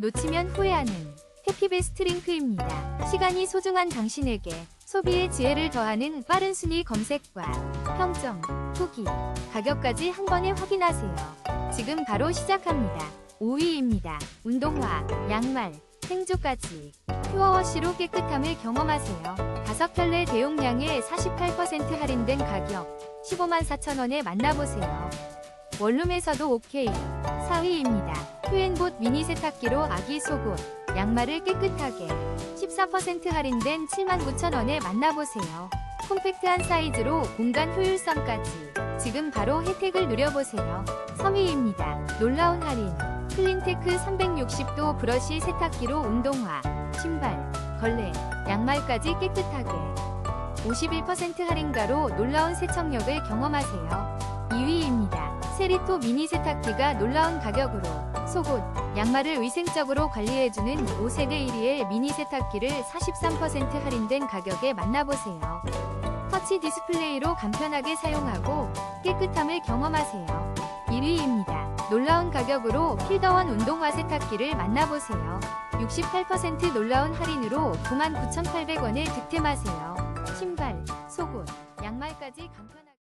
놓치면 후회하는 해피베스트 링크입니다. 시간이 소중한 당신에게 소비의 지혜를 더하는 빠른 순위 검색과 평점, 후기, 가격까지 한 번에 확인하세요. 지금 바로 시작합니다. 5위입니다. 운동화, 양말, 생조까지 퓨어워시로 깨끗함을 경험하세요. 5켤레 대용량에 48% 할인된 가격 15만 4천원에 만나보세요. 원룸에서도 오케이 4위입니다. 미니 세탁기로 아기 속옷, 양말을 깨끗하게 14% 할인된 79,000원에 만나보세요. 콤팩트한 사이즈로 공간 효율성까지 지금 바로 혜택을 누려보세요. 3위입니다. 놀라운 할인 클린테크 360도 브러쉬 세탁기로 운동화, 신발, 걸레, 양말까지 깨끗하게 51% 할인가로 놀라운 세척력을 경험하세요. 2위입니다. 세리토 미니 세탁기가 놀라운 가격으로 속옷, 양말을 위생적으로 관리해주는 5세대 1위의 미니 세탁기를 43% 할인된 가격에 만나보세요. 터치 디스플레이로 간편하게 사용하고 깨끗함을 경험하세요. 1위입니다. 놀라운 가격으로 필더원 운동화 세탁기를 만나보세요. 68% 놀라운 할인으로 99,800원에 득템하세요. 신발, 속옷, 양말까지 간편하게